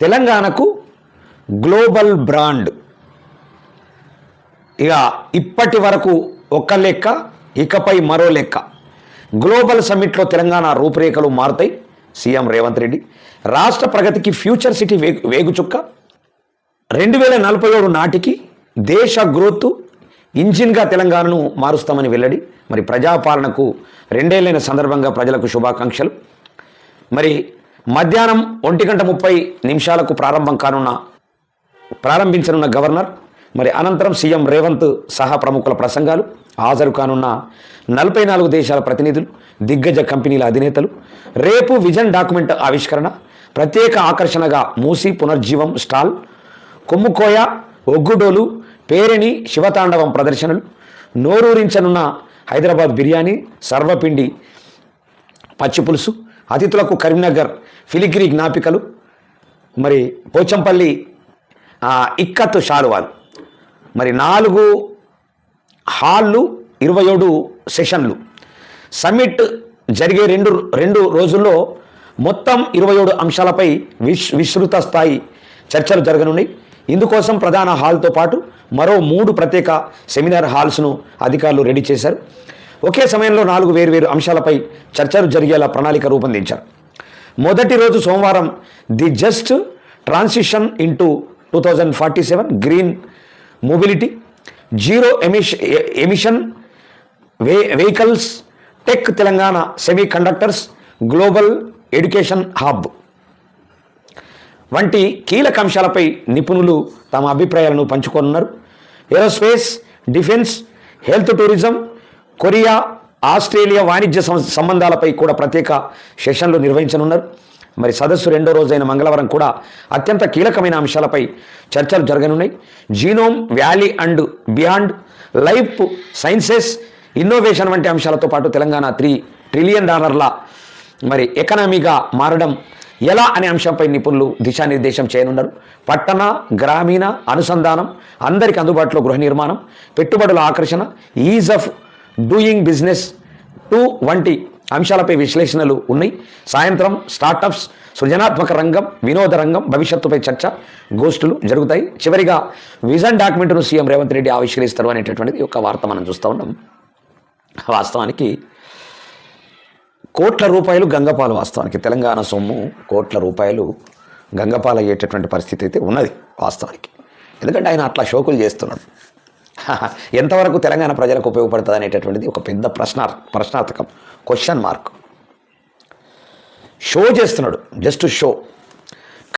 తెలంగాణకు global brand. ఇక ఇప్పటి వరకు ఒక లెక్క ఇకపై మరో లెక్క. గ్లోబల్ సమ్మిట్లో తెలంగాణ రూపురేఖలు మారుతాయి సీఎం రేవంత్ రెడ్డి. రాష్ట్ర ప్రగతికి ఫ్యూచర్ సిటీ వేగు వేగుచుక్క రెండు వేల నలభై ఏడు నాటికి దేశ గ్రోత్ ఇంజిన్గా తెలంగాణను మారుస్తామని వెల్లడి. మరి ప్రజాపాలనకు రెండేళ్ళైన సందర్భంగా ప్రజలకు శుభాకాంక్షలు. మరి మధ్యాహ్నం ఒంటి గంట ముప్పై నిమిషాలకు ప్రారంభం కానున్న ప్రారంభించనున్న గవర్నర్ మరి అనంతరం సీఎం రేవంత్ సహా ప్రముఖుల ప్రసంగాలు హాజరు కానున్న నలభై నాలుగు దేశాల ప్రతినిధులు దిగ్గజ కంపెనీల అధినేతలు రేపు విజన్ డాక్యుమెంట్ ఆవిష్కరణ ప్రత్యేక ఆకర్షణగా మూసి పునర్జీవం స్టాల్ కొమ్ముకోయ ఒగ్గుడోలు పేరిణి శివతాండవం ప్రదర్శనలు నోరూరించనున్న హైదరాబాద్ బిర్యానీ సర్వపిండి పచ్చి పులుసు అతిథులకు కరీంనగర్ ఫిలిగిరి జ్ఞాపికలు మరి పోచంపల్లి ఇక్కత్ షాలువాలు. మరి నాలుగు హాళ్ళు ఇరవై ఏడు సెషన్లు. సమ్మిట్ జరిగే రెండు రెండు రోజుల్లో మొత్తం ఇరవై ఏడు అంశాలపై విశ్ విస్తృత స్థాయి చర్చలు జరగనున్నాయి. ఇందుకోసం ప్రధాన హాల్తో పాటు మరో మూడు ప్రత్యేక సెమినార్ హాల్స్ను అధికారులు రెడీ చేశారు. ఒకే సమయంలో నాలుగు వేర్వేరు అంశాలపై చర్చలు జరిగేలా ప్రణాళిక రూపొందించారు. మొదటి రోజు సోమవారం the just transition into two thousand forty seven green mobility zero emis emission way vehicles tech Telangana semiconductors global education hub వంటి కీలక అంశాలపై నిపుణులు తమ అభిప్రాయాలను పంచుకోనున్నారు. Aerospace defence health tourism Korea Australia వాణిజ్య సం- సంబంధాలపై కూడా ప్రత్యేక సెషన్లు నిర్వహించనున్నారు. మరి సదస్సు రెండో రోజైన మంగళవారం కూడా అత్యంత కీలకమైన అంశాలపై చర్చలు జరగనున్నాయి. Genome valley and beyond life sciences innovation వంటి అంశాలతో పాటు తెలంగాణ త్రీ ట్రిలియన్ డాలర్ల మరి ఎకనామీగా మారడం ఎలా అనే అంశంపై నిపుణులు దిశానిర్దేశం చేయనున్నారు. పట్టణ గ్రామీణ అనుసంధానం అందరికి అందుబాటులో గృహ నిర్మాణం పెట్టుబడుల ఆకర్షణ ease of doing business two వంటి అంశాలపై విశ్లేషణలు ఉన్నాయి. సాయంత్రం స్టార్టప్స్ సృజనాత్మక రంగం వినోద రంగం భవిష్యత్తుపై చర్చ గోష్ఠులు జరుగుతాయి. చివరిగా విజన్ డాక్యుమెంట్ను సీఎం రేవంత్ రెడ్డి ఆవిష్కరిస్తారు అనేటటువంటిది ఒక వార్త మనం చూస్తూ ఉన్నాం. వాస్తవానికి కోట్ల రూపాయలు గంగపాలు వాస్తవానికి. తెలంగాణ సొమ్ము కోట్ల రూపాయలు గంగపాలు అయ్యేటటువంటి పరిస్థితి అయితే ఉన్నది వాస్తవానికి. ఎందుకంటే ఆయన అట్లా షోకులు చేస్తున్నాడు. ఎంతవరకు తెలంగాణ ప్రజలకు ఉపయోగపడుతుంది అనేటటువంటిది ఒక పెద్ద ప్రశ్న ప్రశ్నార్థకం. క్వశ్చన్ మార్క్ షో చేస్తున్నాడు. Just show